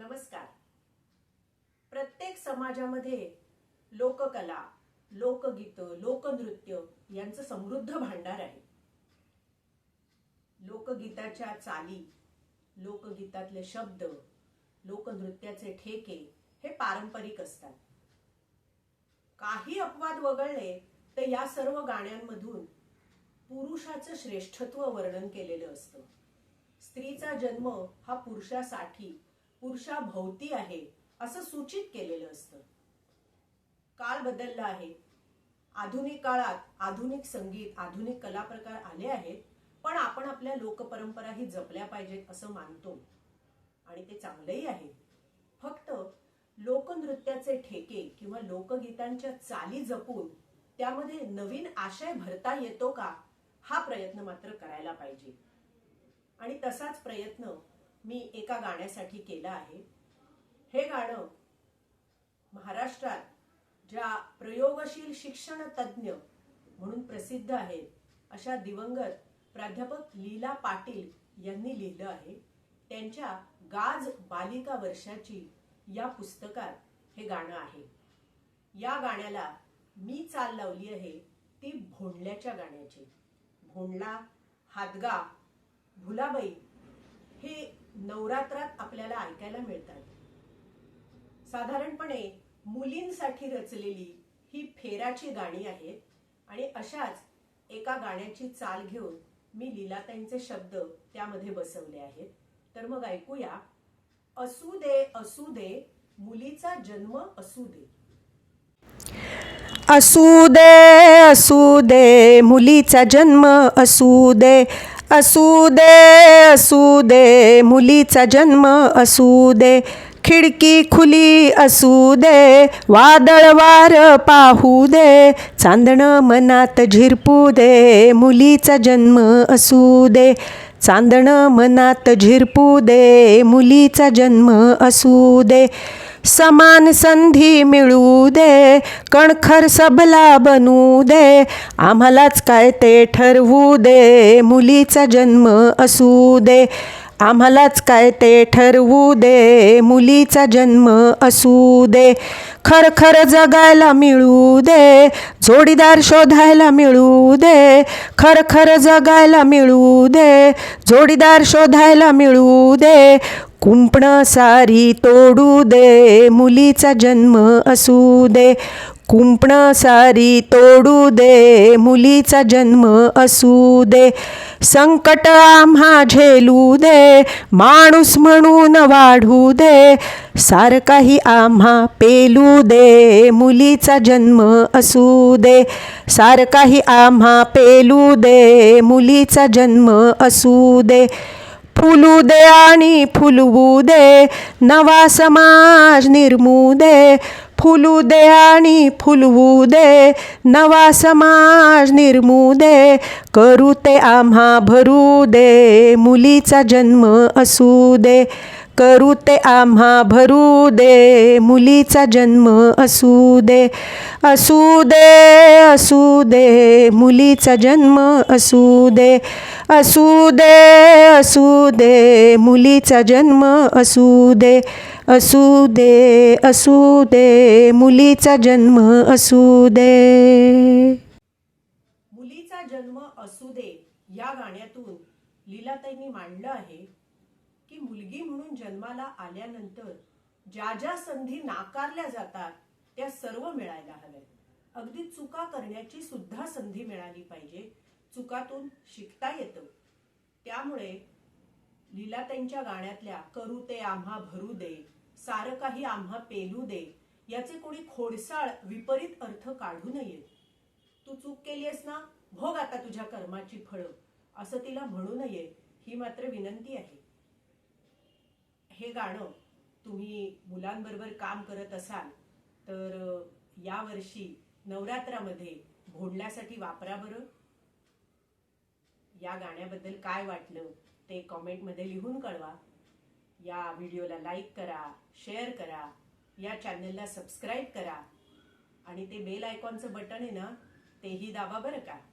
नमस्कार. प्रत्येक समाजामध्ये लोककला लोकगीत लोकनृत्य यांचं समृद्ध भांडार आहे. लोकगीताच्या चाली लोकगीतातले शब्द लोकनृत्याचे ठेके हे पारंपरिक असतात. काही अपवाद वगळले तर या सर्व गाण्यांमधून पुरुषाचं श्रेष्ठत्व वर्णन केलेलं असतं. स्त्रीचा जन्म हा पुरुषासाठी पुरुषाभोवती आहे असं सूचित केलेलं असतं. काळ बदलला आहे. आधुनिक काळात आधुनिक संगीत आधुनिक कला प्रकार आले आहेत पण आपण आपल्या लोकपरंपराही जपल्या पाहिजेत असं मानतो. आणि ते चांगलंही आहे. फक्त लोकनृत्याचे ठेके किंवा लोकगीतांच्या चाली जपून त्यामध्ये नवीन आशय भरता येतो का हा प्रयत्न मात्र करायला पाहिजे. आणि तसाच प्रयत्न मी एका गाण्यासाठी केलं आहे. हे गाणं महाराष्ट्रात ज्या प्रयोगशील शिक्षण तज्ज्ञ म्हणून प्रसिद्ध आहेत अशा दिवंगत प्राध्यापक लीला पाटील यांनी लिहिलं आहे. त्यांच्या गाज बालिका वर्षाची या पुस्तकात हे गाणं आहे. या गाण्याला मी चाल लावली आहे ती भोंडल्याच्या गाण्याची. भोंडला हादगा भुलाबाई हे नवरात्रात आपल्याला ऐकायला मिळतात. साधारणपणे मुलींसाठी रचलेली ही फेराची गाणी आहेत आणि अशाच एका गाण्याची चाल घेऊन मी लीलाताईंचे शब्द त्यामध्ये बसवले आहेत. तर मग ऐकूया. असू दे असू दे मुलीचा जन्म असू दे. असू दे असू दे मुलीचा जन्म असू दे. असू दे असू दे मुलीचा जन्म असू दे खिडकी खुली असू दे वादळ वार पाहू दे चांदणं मनात झिरपू दे मुलीचा जन्म असू दे चांदणं मनात झिरपू दे मुलीचा जन्म असू दे. समान संधी मिळू दे कणखर सबला बनू दे. आम्हालाच काय ते ठरवू दे मुलीचा जन्म असू दे. आम्हालाच काय ते ठरवू दे मुलीचा जन्म असू दे. खर खर जगायला मिळू दे जोडीदार शोधायला मिळू दे. खर खर जगायला मिळू दे जोडीदार शोधायला मिळू दे. कुंपणं सारी तोडू दे मुलीचा जन्म असू दे. कुंपणं सारी तोडू दे मुलीचा जन्म असू दे. संकट आम्हा झेलू दे माणूस म्हणून वाढू दे. सारं काही आम्हा पेलू दे मुलीचा जन्म असू दे. सारं काही आम्हा पेलू दे मुलीचा जन्म असू दे. फुलू दे आणि फुलवू दे नवा समाज निर्मू दे फुलू दे आणि फुलवू दे नवा समाज निर्मू दे करू ते आम्हा भरू दे मुलीचा जन्म असू दे. करू ते आम्हा भरू दे. मुलीचा जन्म असू दे असू दे असू दे. मुलीचा जन्म असू दे असू दे असू दे. मुलीचा जन्म असू दे असू दे असू दे. मुलीचा जन्म असू दे. मुलीचा जन्म असू दे या गाण्यातून लीलाताईंनी मांडलं आहे की मुलगी म्हणून जन्माला आल्यानंतर ज्या ज्या संधी नाकारल्या जातात त्या सर्व मिळायला हव्यात. अगदी चुका करण्याची सुद्धा संधी मिळाली पाहिजे. चुकातून शिकता येतं. त्यामुळे लीलाताईंच्या गाण्यातल्या करू ते आम्हा भरू दे सारं काही आम्हा पेलू दे याचे कोणी खोडसाळ विपरीत अर्थ काढू नये. तू चूक केली आहेस ना? भोग आता तुझ्या कर्माची फळं. असं तिला म्हणू नये ही मात्र विनंती आहे. हे गाणं तुम्ही मुलांबरोबर काम करत असाल तर या यावर्षी नवरात्रामध्ये भोडण्यासाठी वापरा बरं. या गाण्याबद्दल काय वाटलं ते कॉमेंटमध्ये लिहून कळवा. या व्हिडिओला लाईक करा शेअर करा या चॅनलला सबस्क्राईब करा आणि ते बेल आयकॉनचं बटन आहे ना तेही दाबा बरं का?